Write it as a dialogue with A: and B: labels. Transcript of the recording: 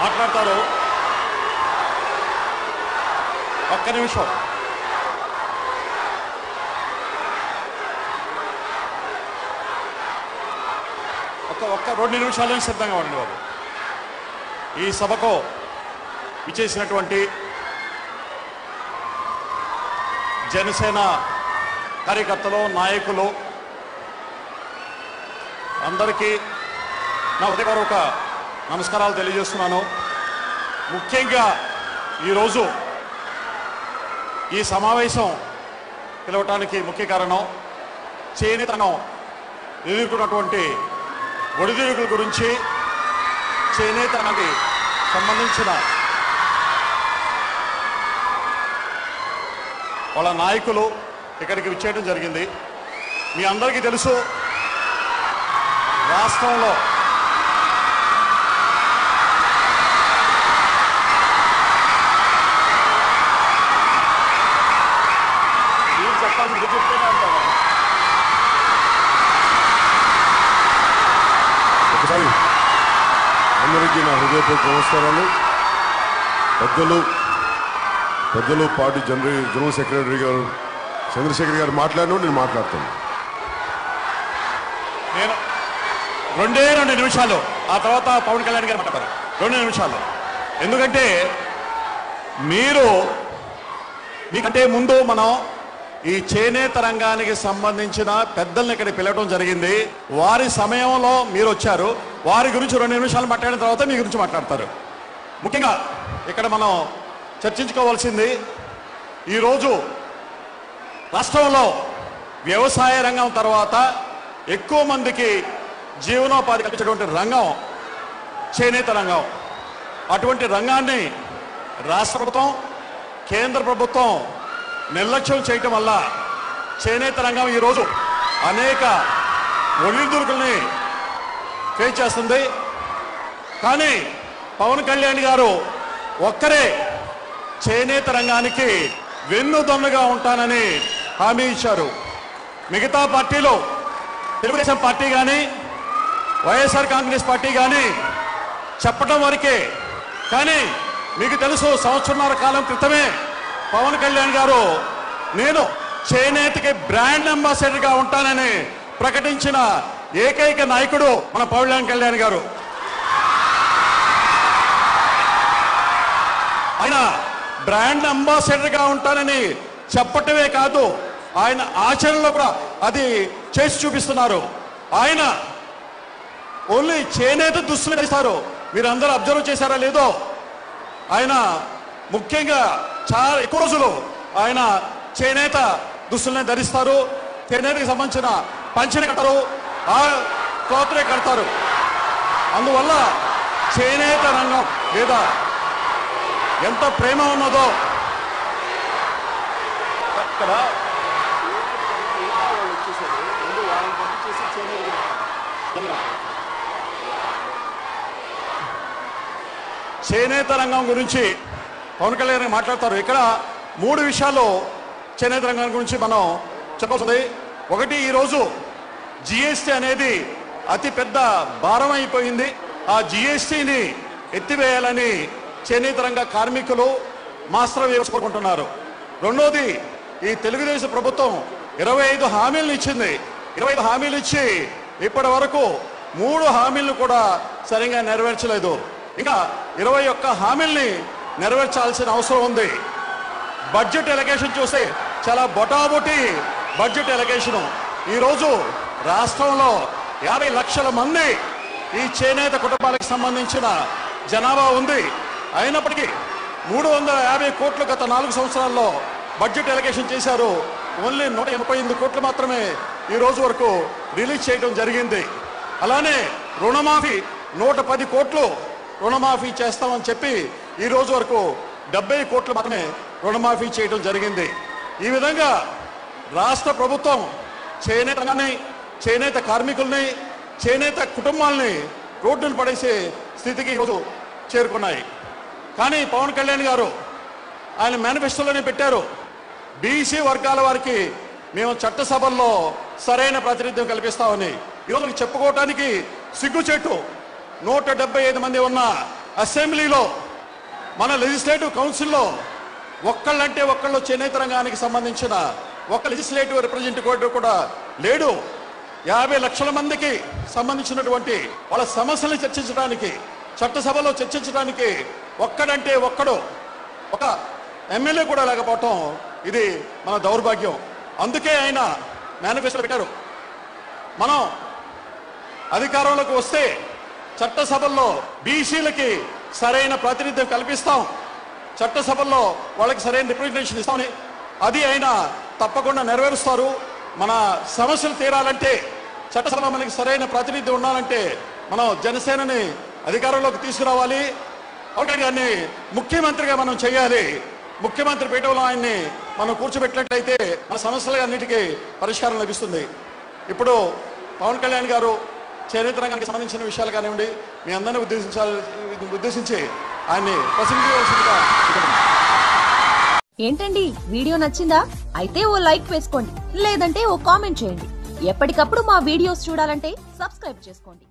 A: మాట్లాడతారో ఒక్క నిమిషం. ఒక్క ఒక్క రెండు నిమిషాలు సిద్ధంగా ఉండండి బాబు. ఈ సభకు విచ్చేసినటువంటి జనసేన కార్యకర్తలు నాయకులు అందరికీ నా హృదయపూర్వక నమస్కారాలు తెలియజేస్తున్నాను. ముఖ్యంగా ఈరోజు ఈ సమావేశం పిలవటానికి ముఖ్య కారణం చేనేతనం ఎదుర్కొన్నటువంటి ఒడిదుడుకుల గురించి చేనేతనానికి సంబంధించిన వాళ్ళ నాయకులు ఇక్కడికి విచ్చేయడం జరిగింది. మీ అందరికీ తెలుసు రాష్ట్రంలో
B: ఒకసారి అందరికీ నా హృదయపూర్వక నమస్కారాలు. పెద్దలు పెద్దలు పార్టీ జనరల్ జనరల్ సెక్రటరీ గారు చంద్రశేఖర్ గారు మాట్లాడిన నేను మాట్లాడుతాను.
A: నేను రెండే రెండు నిమిషాలు ఆ తర్వాత పవన్ కళ్యాణ్ గారు మాట్లాడతారు. రెండు నిమిషాలు. ఎందుకంటే మీరు మీకంటే ముందు మనం ఈ చేనేత రంగానికి సంబంధించిన పెద్దల్ని ఇక్కడ పిలవడం జరిగింది. వారి సమయంలో మీరు వచ్చారు. వారి గురించి రెండు నిమిషాలు మాట్లాడిన తర్వాత మీ గురించి మాట్లాడతారు. ముఖ్యంగా ఇక్కడ మనం చర్చించుకోవాల్సింది ఈరోజు రాష్ట్రంలో వ్యవసాయ రంగం తర్వాత ఎక్కువ మందికి జీవనోపాధి కల్పించేటువంటి రంగం చేనేత రంగం. అటువంటి రంగాన్ని రాష్ట్ర ప్రభుత్వం కేంద్ర ప్రభుత్వం నిర్లక్ష్యం చేయటం వల్ల చేనేత రంగం ఈరోజు అనేక ఒడిదుడుకుల్ని ఫేస్ చేస్తుంది. కానీ పవన్ కళ్యాణ్ గారు ఒక్కరే చేనేత రంగానికి వెన్నుదన్నుగా ఉంటానని హామీ ఇచ్చారు. మిగతా పార్టీలు తెలుగుదేశం పార్టీ కానీ వైఎస్ఆర్ కాంగ్రెస్ పార్టీ కానీ చెప్పడం వరకే. కానీ మీకు తెలుసు సంవత్సరంన్నర కాలం క్రితమే పవన్ కళ్యాణ్ గారు నేను చేనేతకి బ్రాండ్ అంబాసిడర్గా ఉంటానని ప్రకటించిన ఏకైక నాయకుడు మన పవన్ కళ్యాణ్ గారు. ఆయన బ్రాండ్ అంబాసిడర్గా ఉంటానని చెప్పటమే కాదు ఆయన ఆచరణలో కూడా అది చేసి చూపిస్తున్నారు. ఆయన ఓన్లీ చేనేత దుస్తులు వేస్తారు. మీరు అందరూ అబ్జర్వ్ చేశారా లేదో ఆయన ముఖ్యంగా చాలా ఎక్కువ రోజులు ఆయన చేనేత దుస్తుల్ని ధరిస్తారు. చేనేతకి సంబంధించిన పంచని కడతారు. ఆ క్లాత్నే కడతారు. అందువల్ల చేనేత రంగం మీద ఎంత ప్రేమ ఉన్నదో ఇక్కడ చేనేత రంగం గురించి పవన్ కళ్యాణ్ గారు మాట్లాడతారు. ఇక్కడ మూడు విషయాలు చేనేత రంగం గురించి మనం చెప్పాల్సింది. ఒకటి ఈరోజు జిఎస్టీ అనేది అతి పెద్ద భారం అయిపోయింది. ఆ జిఎస్టీని ఎత్తివేయాలని చేనేత రంగ కార్మికులు మాస్టర్ వేసుకుంటున్నారు రెండోది ఈ తెలుగుదేశం ప్రభుత్వం ఇరవై ఐదు హామీలను ఇచ్చింది. ఇరవై ఐదు హామీలు ఇచ్చి ఇప్పటి వరకు మూడు హామీలను కూడా సరిగా నెరవేర్చలేదు. ఇంకా ఇరవై ఒక్క హామీల్ని నెరవేర్చాల్సిన అవసరం ఉంది. బడ్జెట్ ఎలగేషన్ చూస్తే చాలా బొటాబొటి బడ్జెట్ ఎలగేషను. ఈరోజు రాష్ట్రంలో యాభై లక్షల మంది ఈ చేనేత కుటుంబాలకు సంబంధించిన జనాభా ఉంది. అయినప్పటికీ మూడు వందల యాభై కోట్లు గత నాలుగు సంవత్సరాల్లో బడ్జెట్ ఎలకేషన్ చేశారు. ఓన్లీ నూట ఎనభై ఎనిమిది కోట్లు మాత్రమే ఈ రోజు వరకు రిలీజ్ చేయడం జరిగింది. అలానే రుణమాఫీ నూట పది కోట్లు రుణమాఫీ చేస్తామని చెప్పి ఈ రోజు వరకు డెబ్బై కోట్లు మాత్రమే రుణమాఫీ చేయడం జరిగింది. ఈ విధంగా రాష్ట్ర ప్రభుత్వం చేనేతని చేనేత కార్మికుల్ని చేనేత కుటుంబాలని రోడ్డును పడేసే స్థితికి ఈరోజు చేరుకున్నాయి. కానీ పవన్ కళ్యాణ్ గారు ఆయన మేనిఫెస్టోలోనే పెట్టారు. బీసీ వర్గాల వారికి మేము చట్టసభల్లో సరైన ప్రాతినిధ్యం కల్పిస్తామని. ఈరోజు చెప్పుకోవటానికి సిగ్గుచేటు నూట డెబ్బై ఐదు మంది ఉన్న అసెంబ్లీలో మన లెజిస్లేటివ్ కౌన్సిల్లో ఒక్కళ్ళంటే ఒక్కళ్ళు చేనేత రంగానికి సంబంధించిన ఒక్క లెజిస్లేటివ్ రిప్రజెంటేటివ్ కూడా లేడు. యాభై లక్షల మందికి సంబంధించినటువంటి వాళ్ళ సమస్యల్ని చర్చించడానికి చట్టసభలో చర్చించడానికి ఒక్కడంటే ఒక్కడు ఒక ఎమ్మెల్యే కూడా లేకపోవటం ఇది మన దౌర్భాగ్యం. అందుకే ఆయన మేనిఫెస్టో పెట్టారు. మనం అధికారంలోకి వస్తే చట్టసభల్లో బీసీలకి సరైన ప్రాతినిధ్యం కల్పిస్తాం. చట్టసభల్లో వాళ్ళకి సరైన రిప్రజెంటేషన్ ఇస్తామని. అది అయినా తప్పకుండా నెరవేరుస్తారు. మన సమస్యలు తీరాలంటే చట్టసభ మనకి సరైన ప్రాతినిధ్యం ఉండాలంటే మనం జనసేనని అధికారంలోకి తీసుకురావాలి. పవన్ కళ్యాణ్ ముఖ్యమంత్రిగా మనం చేయాలి. ముఖ్యమంత్రి పీఠంలో ఆయన్ని మనం కూర్చోబెట్టినట్లయితే మన సమస్యలు అన్నిటికీ పరిష్కారం లభిస్తుంది. ఇప్పుడు పవన్ కళ్యాణ్ గారు చరిత్ర రంగానికి సంబంధించిన విషయాలు కానివ్వండి మీ అందరినీ ఉద్దేశించాలి ఉద్దేశించి ఆయన్ని ప్రసంగించవలసిందిగా
C: ఏంటండి? వీడియో నచ్చిందా? అయితే ఓ లైక్ వేసుకోండి లేదంటే ఓ కామెంట్ చేయండి. ఎప్పటికప్పుడు మా వీడియోస్ చూడాలంటే సబ్స్క్రైబ్ చేసుకోండి.